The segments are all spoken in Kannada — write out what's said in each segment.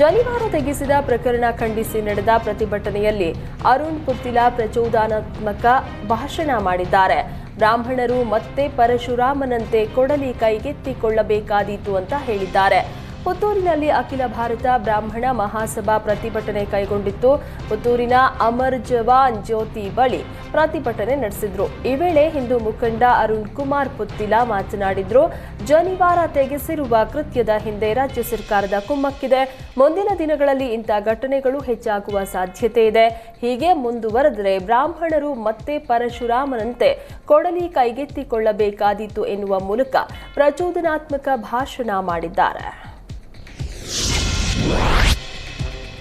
ಜನಿವಾರ ತೆಗೆಸಿದ ಪ್ರಕರಣ ಖಂಡಿಸಿ ನಡೆದ ಪ್ರತಿಭಟನೆಯಲ್ಲಿ ಅರುಣ್ ಪುತ್ತಿಲ ಪ್ರಚೋದನಾತ್ಮಕ ಭಾಷಣ ಮಾಡಿದ್ದಾರೆ. ಬ್ರಾಹ್ಮಣರು ಮತ್ತೆ ಪರಶುರಾಮನಂತೆ ಕೊಡಲಿ ಕೈಗೆತ್ತಿಕೊಳ್ಳಬೇಕಾದೀತು ಅಂತ ಹೇಳಿದ್ದಾರೆ. ಪುತ್ತೂರಿನಲ್ಲಿ ಅಖಿಲ ಭಾರತ ಬ್ರಾಹ್ಮಣ ಮಹಾಸಭಾ ಪ್ರತಿಭಟನೆ ಕೈಗೊಂಡಿತ್ತು. ಪುತ್ತೂರಿನ ಅಮರ್ ಜವಾನ್ ಜ್ಯೋತಿ ಬಳಿ ಪ್ರತಿಭಟನೆ ನಡೆಸಿದ್ರು. ಈ ವೇಳೆ ಹಿಂದೂ ಮುಖಂಡ ಅರುಣ್ ಕುಮಾರ್ ಪುತ್ತಿಲ ಮಾತನಾಡಿದ್ರು. ಜನಿವಾರ ತೆಗೆಸಿರುವ ಕೃತ್ಯದ ಹಿಂದೆ ರಾಜ್ಯ ಸರ್ಕಾರದ ಕುಮ್ಮಕ್ಕಿದೆ. ಮುಂದಿನ ದಿನಗಳಲ್ಲಿ ಇಂಥ ಘಟನೆಗಳು ಹೆಚ್ಚಾಗುವ ಸಾಧ್ಯತೆ ಇದೆ. ಹೀಗೆ ಮುಂದುವರೆದರೆ ಬ್ರಾಹ್ಮಣರು ಮತ್ತೆ ಪರಶುರಾಮನಂತೆ ಕೊಡಲಿ ಕೈಗೆತ್ತಿಕೊಳ್ಳಬೇಕಾದೀತು ಎನ್ನುವ ಮೂಲಕ ಪ್ರಚೋದನಾತ್ಮಕ ಭಾಷಣ ಮಾಡಿದ್ದಾರೆ. Wow.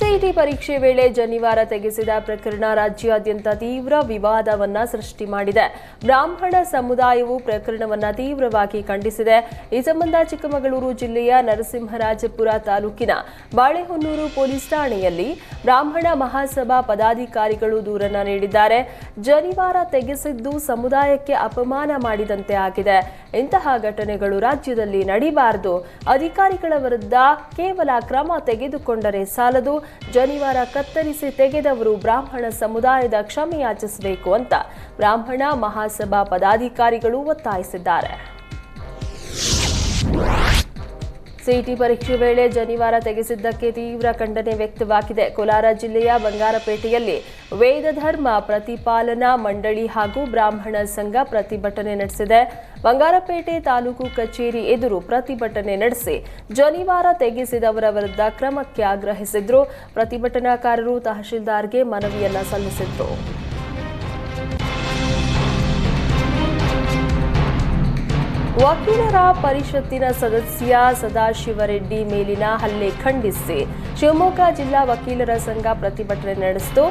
ಸಿಇಟಿ ಪರೀಕ್ಷೆ ವೇಳೆ ಜನಿವಾರ ತೆಗೆಸಿದ ಪ್ರಕರಣ ರಾಜ್ಯಾದ್ಯಂತ ತೀವ್ರ ವಿವಾದವನ್ನ ಸೃಷ್ಟಿ ಮಾಡಿದೆ. ಬ್ರಾಹ್ಮಣ ಸಮುದಾಯವು ಪ್ರಕರಣವನ್ನ ತೀವ್ರವಾಗಿ ಖಂಡಿಸಿದೆ. ಈ ಸಂಬಂಧ ಚಿಕ್ಕಮಗಳೂರು ಜಿಲ್ಲೆಯ ನರಸಿಂಹರಾಜಪುರ ತಾಲೂಕಿನ ಬಾಳೆಹೊನ್ನೂರು ಪೊಲೀಸ್ ಠಾಣೆಯಲ್ಲಿ ಬ್ರಾಹ್ಮಣ ಮಹಾಸಭಾ ಪದಾಧಿಕಾರಿಗಳು ದೂರನ್ನ ನೀಡಿದ್ದಾರೆ. ಜನಿವಾರ ತೆಗೆಸಿದ್ದು ಸಮುದಾಯಕ್ಕೆ ಅಪಮಾನ ಮಾಡಿದಂತೆ ಆಗಿದೆ. ಇಂತಹ ಘಟನೆಗಳು ರಾಜ್ಯದಲ್ಲಿ ನಡೀಬಾರದು. ಅಧಿಕಾರಿಗಳ ವಿರುದ್ಧ ಕೇವಲ ಕ್ರಮ ತೆಗೆದುಕೊಂಡರೆ ಸಾಲದು. ಜನಿವಾರ ಕತ್ತರಿಸಿ ತೆಗೆದವರು ಬ್ರಾಹ್ಮಣ ಸಮುದಾಯದ ಕ್ಷಮೆಯಾಚಿಸಬೇಕು ಅಂತ ಬ್ರಾಹ್ಮಣ ಮಹಾಸಭಾ ಪದಾಧಿಕಾರಿಗಳು ಒತ್ತಾಯಿಸಿದ್ದಾರೆ. ಸಿಇಟಿ ಪರೀಕ್ಷೆ ವೇಳೆ ಜನಿವಾರ ತೆಗೆಸಿದ್ದಕ್ಕೆ ತೀವ್ರ ಖಂಡನೆ ವ್ಯಕ್ತವಾಗಿದೆ. ಕೋಲಾರ ಜಿಲ್ಲೆಯ ಬಂಗಾರಪೇಟೆಯಲ್ಲಿ ವೇದ ಧರ್ಮ ಪ್ರತಿಪಾಲನಾ ಮಂಡಳಿ ಹಾಗೂ ಬ್ರಾಹ್ಮಣ ಸಂಘ ಪ್ರತಿಭಟನೆ ನಡೆಸಿದೆ. ಬಂಗಾರಪೇಟೆ ತಾಲೂಕು ಕಚೇರಿ ಎದುರು ಪ್ರತಿಭಟನೆ ನಡೆಸಿ ಜನಿವಾರ ತೆಗೆಸಿದವರ ವಿರುದ್ಧ ಕ್ರಮಕ್ಕೆ ಆಗ್ರಹಿಸಿದ್ರು. ಪ್ರತಿಭಟನಾಕಾರರು ತಹಶೀಲ್ದಾರ್ಗೆ ಮನವಿಯನ್ನ ಸಲ್ಲಿಸಿದ್ರು. ವಕೀಲರ ಪರಿಷತ್ತಿನ ಸದಸ್ಯ ಸದಾಶಿವರೆಡ್ಡಿ ಮೇಲಿನ ಹಲ್ಲೆ ಖಂಡಿಸಿ. ಶಿವಮೊಗ್ಗ ಜಿಲ್ಲಾ ವಕೀಲರ ಸಂಘ ಪ್ರತಿಭಟನೆ ನಡೆಸಿತು.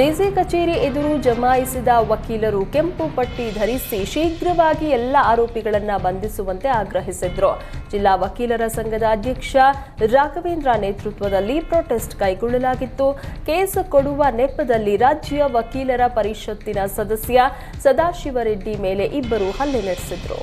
ದೇಸಿ ಕಚೇರಿ ಎದುರು ಜಮಾಯಿಸಿದ ವಕೀಲರು ಕೆಂಪು ಪಟ್ಟಿ ಧರಿಸಿ ಶೀಘ್ರವಾಗಿ ಎಲ್ಲ ಆರೋಪಿಗಳನ್ನ ಬಂಧಿಸುವಂತೆ ಆಗ್ರಹಿಸಿದ್ರು. ಜಿಲ್ಲಾ ವಕೀಲರ ಸಂಘದ ಅಧ್ಯಕ್ಷ ರಾಘವೇಂದ್ರ ನೇತೃತ್ವದಲ್ಲಿ ಪ್ರೊಟೆಸ್ಟ್ ಕೈಗೊಳ್ಳಲಾಗಿತ್ತು. ಕೇಸು ಕೊಡುವ ನೆಪದಲ್ಲಿ ರಾಜ್ಯ ವಕೀಲರ ಪರಿಷತ್ತಿನ ಸದಸ್ಯ ಸದಾಶಿವರೆಡ್ಡಿ ಮೇಲೆ ಇಬ್ಬರು ಹಲ್ಲೆ ನಡೆಸಿದ್ರು.